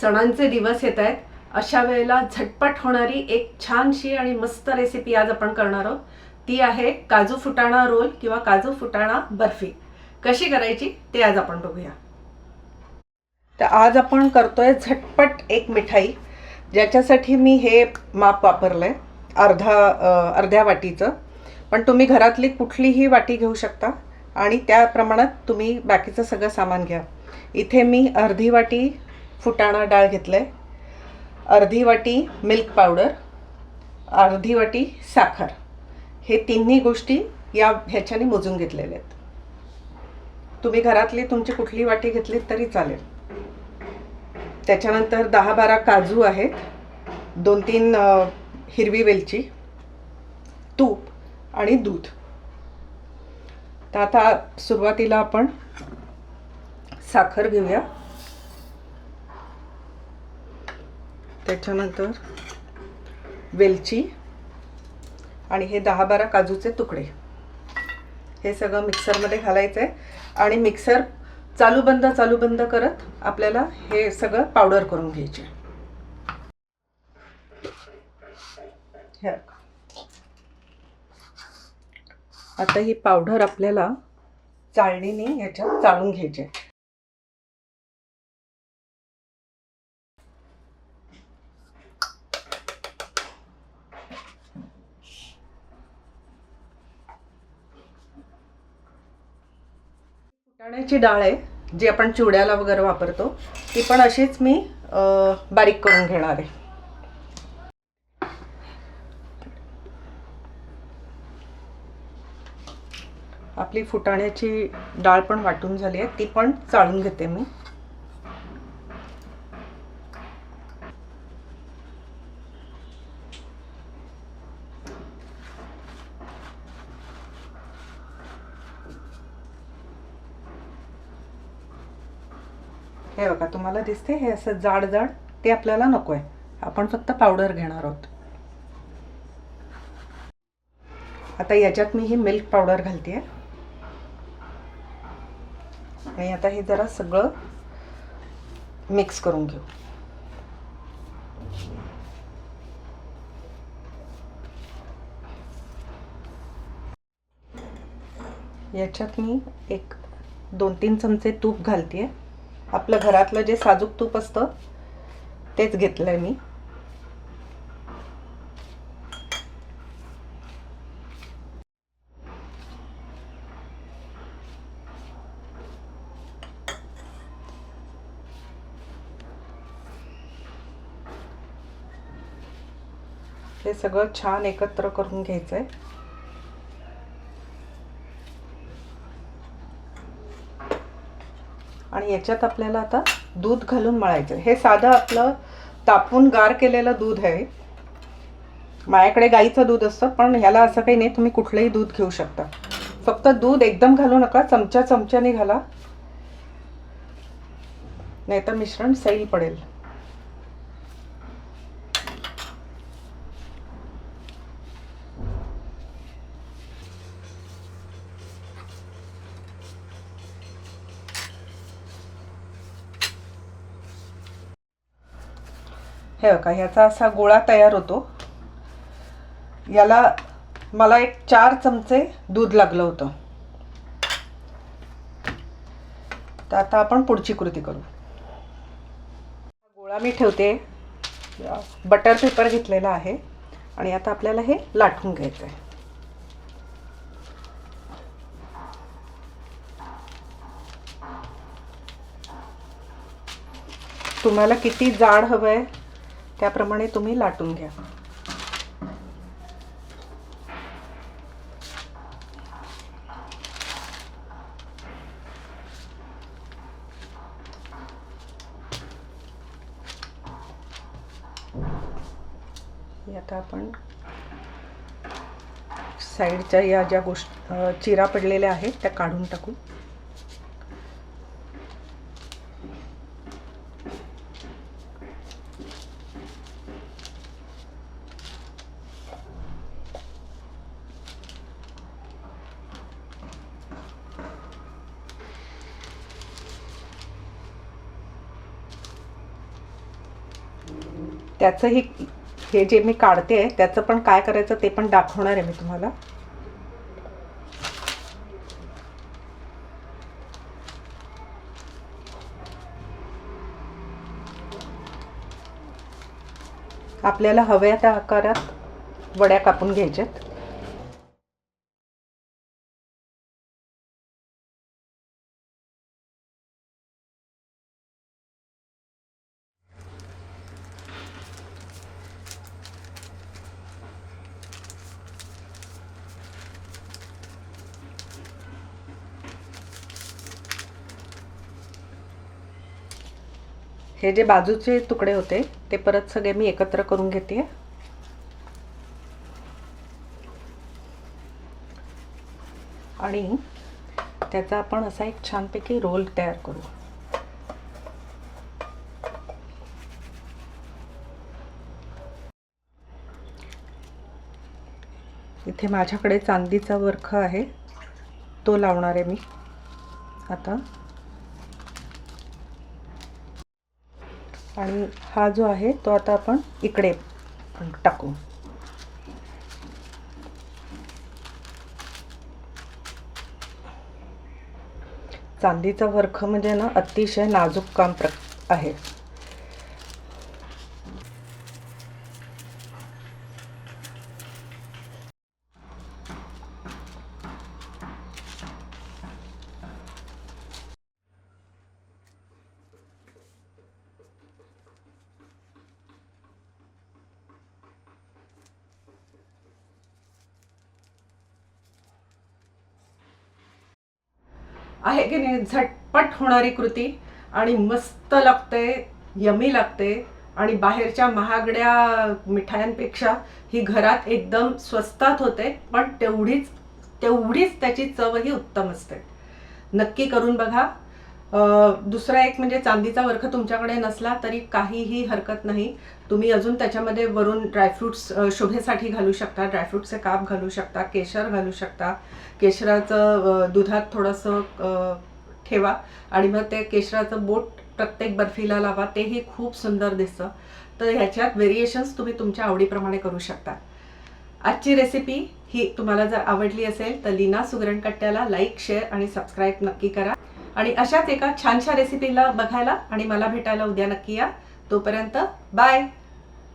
सणांचे दिवस येत आहेत. अशा वेळेला झटपट होणारी एक छानशी आणि मस्त रेसिपी आज आपण करणार आहोत. ती आहे काजू फुटाणा रोल किंवा काजू फुटाणा बर्फी. कशी करायची ते आज आपण बघूया. तर आज आपण करतोय झटपट एक मिठाई. ज्याच्यासाठी मी हे माप वापरलं आहे अर्धा अर्ध्या वाटीचं. पण तुम्ही घरातली कुठलीही वाटी घेऊ शकता. आणि त्या प्रमाणात तुम्ही बाकीचं सगळं सामान घ्या. इथे मी अर्धी वाटी फुटाणा डाळ घेतलं आहे अर्धी वाटी मिल्क पावडर अर्धी वाटी साखर. हे तिन्ही गोष्टी या ह्याच्याने मोजून घेतलेल्या आहेत. तुम्ही घरातली तुमची कुठली वाटी घेतली तरी चालेल. त्याच्यानंतर दहा बारा काजू आहेत. दोन तीन हिरवी वेलची तूप आणि दूध. तर आता सुरुवातीला आपण साखर घेऊया. त्याच्यानंतर वेलची आणि हे दहा बारा काजूचे तुकडे. हे सगळं मिक्सरमध्ये घालायचं आहे आणि मिक्सर चालू बंद चालू बंद करत आपल्याला हे सगळं पावडर करून घ्यायचे. आता ही पावडर आपल्याला चाळणीने याच्यात चाळून घ्यायचे फुटाण्याची डाळ आहे जी आपण चिवड्याला वगैरे वापरतो ती पण अशीच मी बारीक करून घेणार आहे. आपली फुटाण्याची डाळ पण वाटून झाली आहे ती पण चाळून घेते मी. हे बघा तुम्हाला दिसते हे असं जाड जाड ते आपल्याला नको आहे आपण फक्त पावडर घेणार आहोत. आता याच्यात मी ही मिल्क पावडर घालते आणि आता हे जरा सगळं मिक्स करून घेऊ. याच्यात मी एक दोन तीन चमचे तूप घालते आपलं घरातलं जे साजूक तूप असतं तेच घेतलं आहे मी. हे सगळं छान एकत्र करून घ्यायचं आहे आणि याच्यात आपल्याला आता दूध घालून मळायचं. हे साधं आपलं तापून गार केलेलं दूध आहे. माझ्याकडे गाईचं दूध असतं पण ह्याला असं काही नाही तुम्ही कुठलंही दूध घेऊ शकता. फक्त दूध एकदम घालू नका चमच्या चमच्याने घाला. नाहीतर मिश्रण सैल पडेल. हे बघा ह्याचा असा गोळा तयार होतो. याला मला एक चार चमचे दूध लागलं होतं. तर आता आपण पुढची कृती करू. गोळा मी ठेवते. बटर पेपर घेतलेला आहे. आणि आता आपल्याला हे लाटून घ्यायचं आहे तुम्हाला किती जाड हवं आहे त्याप्रमाणे तुम्ही लाटून घ्या. आता आपण साईडच्या या ज्या गोष्ट चिरा पडलेल्या आहेत त्या काढून टाकू. त्याचंही हे जे मी काढते आहे त्याचं पण काय करायचं ते पण दाखवणार आहे मी तुम्हाला. आपल्याला हव्या त्या आकारात वड्या कापून घ्यायच्यात. हे जे बाजूचे तुकडे होते ते परत सगळे मी एकत्र करून घेते आणि त्याचा आपण असा एक छानपैकी रोल तयार करू. इथे माझ्याकडे चांदीचा वर्ख आहे. तो लावणार आहे मी. आता आणि हा जो आहे तो आता आपण इकडे टाकू. चांदीचा वर्ख म्हणजे ना अतिशय नाजूक काम प्र आहे. आहे की नाही झटपट होणारी कृती आणि मस्त लागते यमी लागते आणि बाहेरच्या महागड्या मिठायांपेक्षा ही घरात एकदम स्वस्तात होते पण तेवढीच तेवढीच त्याची चवही उत्तम असते. नक्की करून बघा. दुसरा एक म्हणजे चांदीचा वर्ख तुमच्याकडे नसला तरी काहीही हरकत नाही. तुम्ही अजून त्याच्यामध्ये वरून ड्रायफ्रुट्स शोभेसाठी घालू शकता. ड्रायफ्रुट्सचे काप घालू शकता केशर घालू शकता. केशराचं दुधात थोडंसं ठेवा आणि मग ते केशराचं बोट प्रत्येक बर्फीला लावा. तेही खूप सुंदर दिसतं. तर ह्याच्यात व्हेरिएशन्स तुम्ही तुमच्या आवडीप्रमाणे करू शकता. आजची रेसिपी ही तुम्हाला जर आवडली असेल तर लीना सुगरणकट्ट्याला लाईक शेअर आणि सबस्क्राईब नक्की करा. आणि अशाच एका छानशा रेसिपीला बघायला आणि मला भेटायला उद्या नक्की या. तोपर्यंत बाय